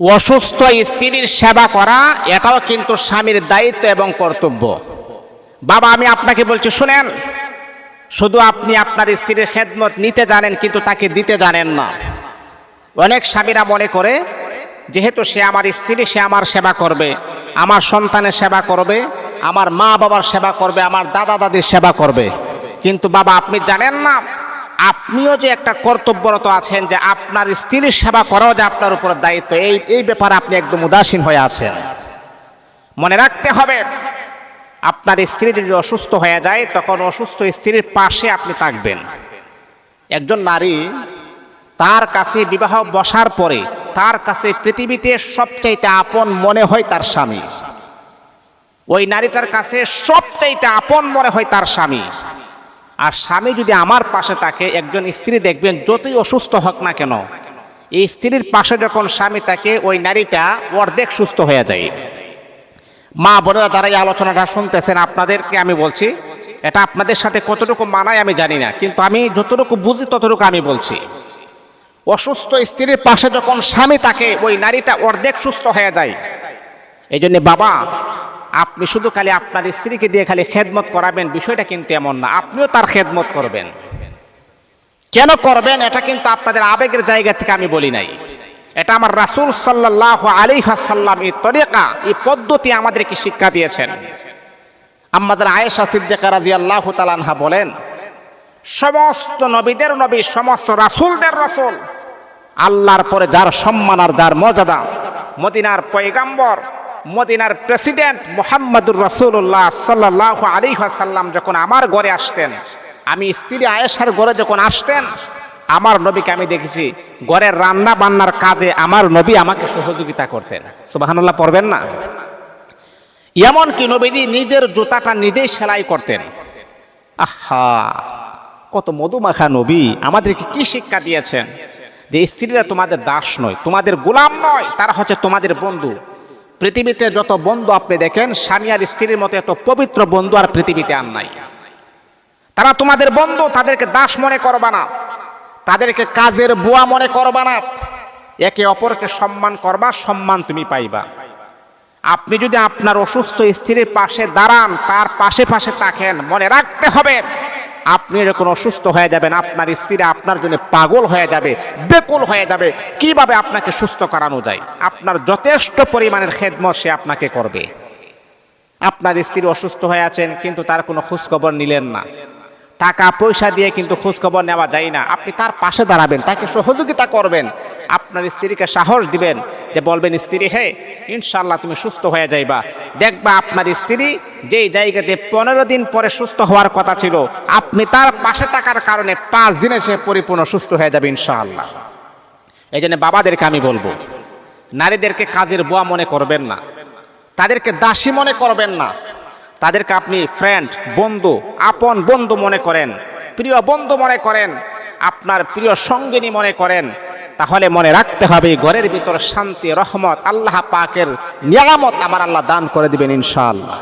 অসুস্থ স্ত্রীর সেবা করা, এটাও কিন্তু স্বামীর দায়িত্ব এবং কর্তব্য। বাবা, আমি আপনাকে বলছি, শুনেন, শুধু আপনি আপনার স্ত্রীর খেদমত নিতে জানেন, কিন্তু তাকে দিতে জানেন না। অনেক স্বামীরা মনে করে, যেহেতু সে আমার স্ত্রী, সে আমার সেবা করবে, আমার সন্তানের সেবা করবে, আমার মা বাবার সেবা করবে, আমার দাদা দাদির সেবা করবে। কিন্তু বাবা, আপনি জানেন না আপনিও যে একটা কর্তব্যরত আছেন যে আপনার স্ত্রীর সেবা করাও যে আপনার উপর দায়িত্ব, এই এই ব্যাপারে আপনি একদম উদাসীন হয়ে আছেন। মনে রাখতে হবে, আপনার স্ত্রী যদি অসুস্থ হয়ে যায়, তখন অসুস্থ স্ত্রীর পাশে আপনি থাকবেন। একজন নারী তার কাছে বিবাহ বসার পরে তার কাছে পৃথিবীতে সবচাইতে আপন মনে হয় তার স্বামী। ওই নারীটার কাছে সবচাইতে আপন মনে হয় তার স্বামী। আর স্বামী যদি আমার পাশে থাকে, একজন স্ত্রী দেখবেন যতই অসুস্থ হোক না কেন, এই স্ত্রীর পাশে যখন স্বামী থাকে, ওই নারীটা অর্ধেক সুস্থ হয়ে যায়। মা বোনেরা যারা এই আলোচনাটা শুনতেছেন, আপনাদেরকে আমি বলছি, এটা আপনাদের সাথে কতটুকু মানায় আমি জানি না, কিন্তু আমি যতটুকু বুঝি ততটুকু আমি বলছি। অসুস্থ স্ত্রীর পাশে যখন স্বামী থাকে, ওই নারীটা অর্ধেক সুস্থ হয়ে যায়। এই জন্য বাবা আপনি শুধু খালি আপনার স্ত্রীকে দিয়ে খালি খেদমত করাবেন, বিষয়টা কিন্তু এমন না। আপনিও তার খেদমত করবেন। কেন করবেন? এটা কিন্তু আপনাদের আবেগের জায়গা থেকে আমি বলি নাই। এটা আমার রাসূল সাল্লাহ আলী সাল্লাম এই তরিকা, এই পদ্ধতি আমাদেরকে শিক্ষা দিয়েছেন। আমাদের আয়েশা সিদ্দিকা রাজি আল্লাহ তালানহা বলেন, সমস্ত নবীদের নবী, সমস্ত রাসূলদের রাসুল, আল্লাহর পরে যার সম্মান আর যার মর্যাদা, মদিনার পয়গাম্বর মদিনার প্রেসিডেন্ট মোহাম্মদুর রসুল্লাহ সাল্লাহ আলী সাল্লাম যখন আমার ঘরে আসতেন, আমি স্ত্রী আয়েশার ঘরে যখন আসতেন, আমার নবীকে আমি দেখেছি ঘরের রান্না বান্নার কাজে আমার নবী আমাকে সহযোগিতা করতেন। সুবাহান্লাহ পড়বেন না? এমনকি নবীজি নিজের জুতাটা নিজেই সেলাই করতেন। আহা, কত মধুমাখা নবী, আমাদেরকে কি শিক্ষা দিয়েছেন? যে স্ত্রীরা তোমাদের দাস নয়, তোমাদের গোলাম নয়, তারা হচ্ছে তোমাদের বন্ধু। পৃথিবীতে যত বন্ধু আপনি দেখেন, স্বামী আর স্ত্রীর মতো এত পবিত্র বন্ধু আর পৃথিবীতে আর নাই। তারা তোমাদের বন্ধু, তাদেরকে দাস মনে করবা না। তাদেরকে কাজের বুয়া মনে করবা না। একে অপরকে সম্মান করবা, সম্মান তুমি পাইবা। আপনি যদি আপনার অসুস্থ স্ত্রীর পাশে দাঁড়ান, তার পাশে পাশে থাকেন, মনে রাখতে হবে আপনি যখন অসুস্থ হয়ে যাবেন, আপনার স্ত্রী আপনার জন্য পাগল হয়ে যাবে, বেকুল হয়ে যাবে, কীভাবে আপনাকে সুস্থ করানো যায়? আপনার যথেষ্ট পরিমাণের খেদমত সে আপনাকে করবে। আপনার স্ত্রী অসুস্থ হয়ে আছেন, কিন্তু তার কোনো খোঁজখবর নিলেন না। টাকা পয়সা দিয়ে কিন্তু খোঁজখবর নেওয়া যায় না। আপনি তার পাশে দাঁড়াবেন, তাকে সহযোগিতা করবেন। আপনার স্ত্রীকে সাহস দিবেন যে বলবেন, স্ত্রী, হে ইনশাল্লাহ তুমি সুস্থ হয়ে যাইবা। দেখবা আপনার স্ত্রী যেই জায়গাতে পনেরো দিন পরে সুস্থ হওয়ার কথা ছিল, আপনি তার পাশে থাকার কারণে পাঁচ দিনে সে পরিপূর্ণ সুস্থ হয়ে যাবে, ইনশাআল্লাহ। এই জন্য বাবাদেরকে আমি বলব, নারীদেরকে কাজের বুয়া মনে করবেন না। তাদেরকে দাসী মনে করবেন না। তাদেরকে আপনি ফ্রেন্ড বন্ধু, আপন বন্ধু মনে করেন, প্রিয় বন্ধু মনে করেন, আপনার প্রিয় সঙ্গিনী মনে করেন, তাহলে মনে রাখতে হবে ঘরের ভিতর শান্তি, রহমত, আল্লাহ পাকের নিয়ামত আমার আল্লাহ দান করে দিবেন ইনশাআল্লাহ।